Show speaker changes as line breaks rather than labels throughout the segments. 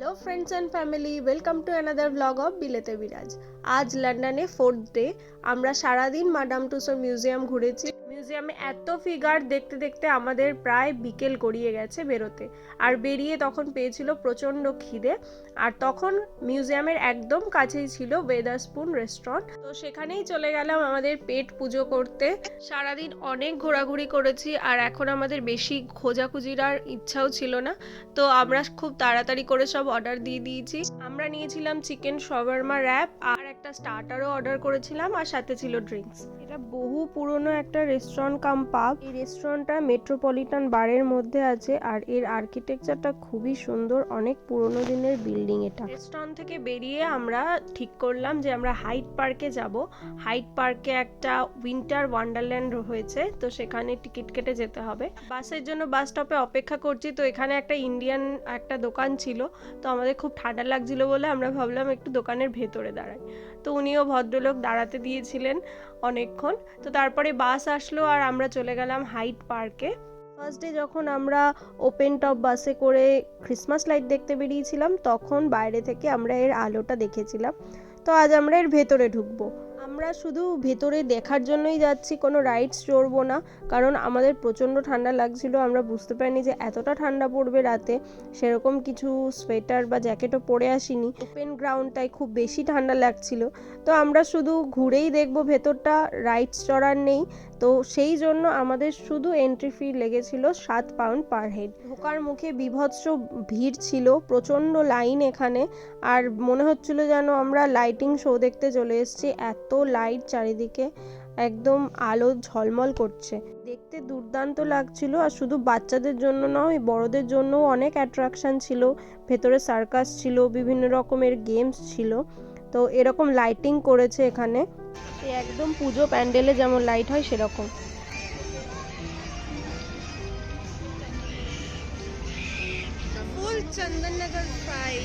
Hello friends and family welcome to another blog of বিলেতে Biraj আজ লন্ডনে fourth day আমরা সারাদিন মাডাম টুসোর মিউজিয়াম ঘুরেছি। মিউজিয়ামে এত ফিগার দেখতে দেখতে আমাদের প্রায় বিকেল গড়িয়ে গেছে বেরোতে। আর বেরিয়ে তখন পেয়েছিল প্রচণ্ড খিদে। আর তখন মিউজিয়ামের একদম কাছেই ছিল ওয়েদারস্পুন রেস্টুরেন্ট তো সেখানেই চলে গেলাম আমাদের পেট পুজো করতে। সারাদিন অনেক ঘোরাঘুরি করেছি আর এখন আমাদের বেশি খোঁজাখুঁজির আর ইচ্ছাও ছিল না। তো আমরা খুব তাড়াতাড়ি করে সব অর্ডার দিয়ে দিয়েছি। আমরা নিয়েছিলাম চিকেন শভারমা র্যাপ আর একটা স্টার্টারও অর্ডার করেছিলাম আর সাথে ছিল ড্রিঙ্কস এটা বহু পুরনো একটা রেস্টুরেন্ট কাম পাব এই রেস্টুরেন্টটা মেট্রোপলিটন বারের মধ্যে আছে আর এর আর্কিটেকচারটা খুবই সুন্দর, অনেক পুরনো দিনের বিল্ডিং এটা। রেস্টুরেন্ট থেকে বেরিয়ে আমরা ঠিক করলাম যে আমরা হাইট পার্কে যাব। হাইট পার্কে একটা উইন্টার ওয়ান্ডারল্যান্ড হয়েছে, তো সেখানে টিকিট কেটে যেতে হবে। বাসের জন্য বাস স্টপে অপেক্ষা করছি, তো এখানে একটা ইন্ডিয়ান একটা দোকান ছিল, তো আমাদের খুব ঠান্ডা লাগছিল বলে আমরা ভাবলাম একটু দোকানের ভেতরে দাঁড়াই। তো উনিও ভদ্রলোক দাঁড়াতে দিয়েছিলেন অনেকক্ষণ। তো তারপরে বাস আসলো আর আমরা চলে গেলাম হাইট পার্কে। ফার্স্ট ডে যখন আমরা ওপেন টপ বাসে করে ক্রিসমাস লাইট দেখতে বেরিয়েছিলাম, তখন বাইরে থেকে আমরা এর আলোটা দেখেছিলাম। তো আজ আমরা এর ভেতরে ঢুকবো। আমরা শুধু ভেতরে দেখার জন্যই যাচ্ছি, কোনো রাইডস চড়বো না। কারণ আমাদের প্রচণ্ড ঠান্ডা লাগছিল, আমরা বুঝতে পারিনি যে এতটা ঠান্ডা পড়বে রাতে। সেরকম কিছু সোয়েটার বা জ্যাকেটও পরে আসিনি। ওপেন গ্রাউন্ডটায় খুব বেশি ঠান্ডা লাগছিল। তো আমরা শুধু ঘুরেই দেখব ভেতরটা রাইডস চড়ার নেই। তো সেই জন্য আমাদের শুধু এন্ট্রি ফি লেগেছিল সাত পাউন্ড পার হেড ঢোকার মুখে বিভৎস ভিড় ছিল, প্রচণ্ড লাইন এখানে। আর মনে হচ্ছিল যেন আমরা লাইটিং শো দেখতে চলে এসেছি, এত লাইট চারিদিকে একদম আলো ঝলমল করছে। দেখতে দুর্দান্ত লাগছিল, আর শুধু বাচ্চাদের জন্য নয়, বড়দের জন্যও অনেক অ্যাট্রাকশন ছিল। ভেতরে সার্কাস ছিল, বিভিন্ন রকমের গেমস ছিল। তো এরকম লাইটিং করেছে এখানে। একদম পুজো প্যান্ডেলে যেমন লাইট হয় সেরকম।
ফুল চন্দননগর ফ্রাই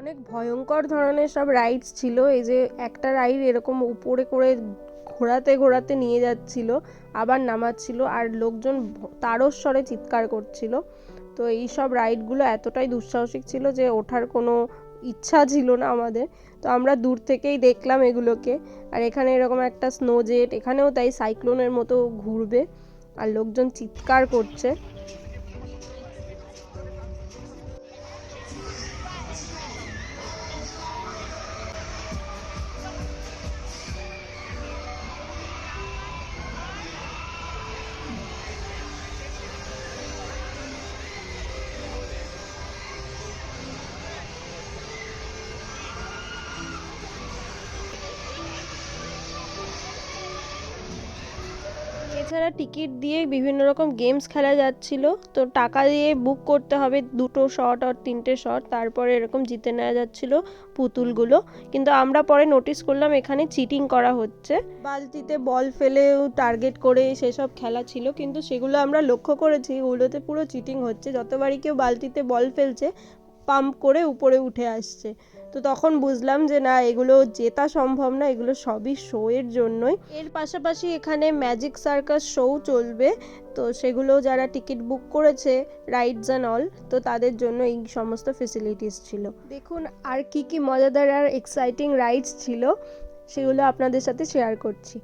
অনেক ভয়ঙ্কর ধরনের সব রাইডস ছিল। এই যে একটা রাইড এরকম উপরে করে ঘোরাতে ঘোরাতে নিয়ে যাচ্ছিল, আবার নামাচ্ছিল আর লোকজন তারস্বরে চিৎকার করছিল। তো এই সব রাইডগুলো এতটাই দুঃসাহসিক ছিল যে ওঠার কোনো ইচ্ছা ছিল না আমাদের। তো আমরা দূর থেকেই দেখলাম এগুলোকে। আর এখানে এরকম একটা স্নো জেট এখানেও তাই সাইক্লোনের মতো ঘুরবে। আর লোকজন চিৎকার করছে। এছাড়া টিকিট দিয়ে বিভিন্ন রকম গেমস খেলা যাচ্ছিল। তো টাকা দিয়ে বুক করতে হবে দুটো শট আর তিনটে শট তারপরে এরকম জিতে নেওয়া যাচ্ছিল পুতুলগুলো। কিন্তু আমরা পরে নোটিস করলাম এখানে চিটিং করা হচ্ছে। বালতিতে বল ফেলেও টার্গেট করে সেসব খেলা ছিল, কিন্তু সেগুলো আমরা লক্ষ্য করেছি, ওগুলোতে পুরো চিটিং হচ্ছে। যতবারই কেউ বালতিতে বল ফেলছে পাম্প করে উপরে উঠে আসছে। তো তখন বুঝলাম যে না, এগুলো জেতা সম্ভব না, এগুলো সবই শো এর জন্যই। এর পাশাপাশি এখানে ম্যাজিক সার্কাস শো চলবে, তো সেগুলো যারা টিকিট বুক করেছে রাইডস অ্যান্ড অল তো তাদের জন্য এই সমস্ত ফেসিলিটিস ছিল। দেখুন আর কি কি মজাদার আর এক্সাইটিং রাইডস ছিল, সেগুলো আপনাদের সাথে শেয়ার করছি।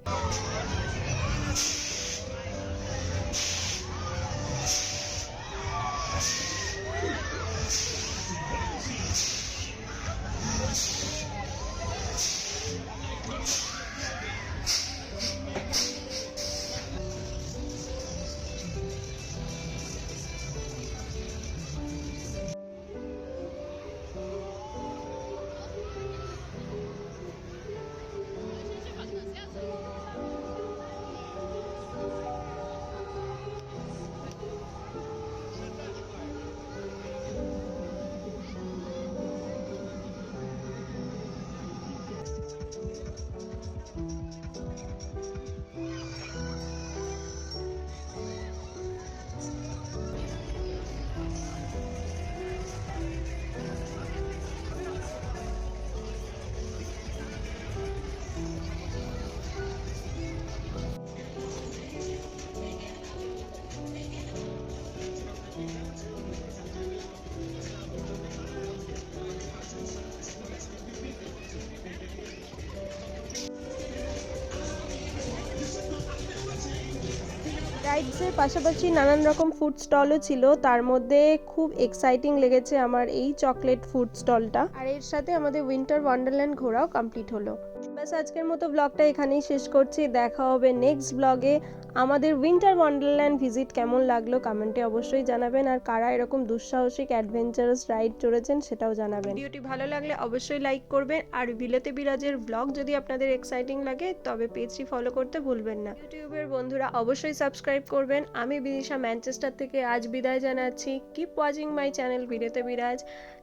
রাইডসের পাশাপাশি নানান রকম ফুড স্টলও ছিল। তার মধ্যে খুব এক্সাইটিং লেগেছে আমার এই চকলেট ফুড স্টলটা আর এর সাথে আমাদের উইন্টার ওয়ান্ডারল্যান্ড ঘোরাও কমপ্লিট হলো। ব্যাস, আজকের মতো ব্লগটা এখানেই শেষ করছি। দেখা হবে নেক্সট ব্লগে আমাদের উইন্টার ওয়ান্ডারল্যান্ড ভিজিট কেমন লাগল কমেন্টে অবশ্যই জানাবেন। আর কারা এরকম দুঃসাহসিক অ্যাডভেঞ্চারাস রাইড চড়েছেন সেটাও জানাবেন। ভিডিওটি ভালো লাগলে অবশ্যই লাইক করবেন। আর বিলেতে বিরাজের ব্লগ যদি আপনাদের এক্সাইটিং লাগে, তবে পেজটি ফলো করতে ভুলবেন না। ইউটিউবের বন্ধুরা অবশ্যই সাবস্ক্রাইব করবেন। আমি বিদিশা ম্যানচেস্টার থেকে আজ বিদায় জানাচ্ছি। কিপ ওয়াচিং মাই চ্যানেল বিলেতে বিরাজ।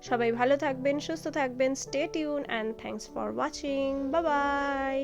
সবাই ভালো থাকবেন, সুস্থ থাকবেন stay tune and thanks for watching bye bye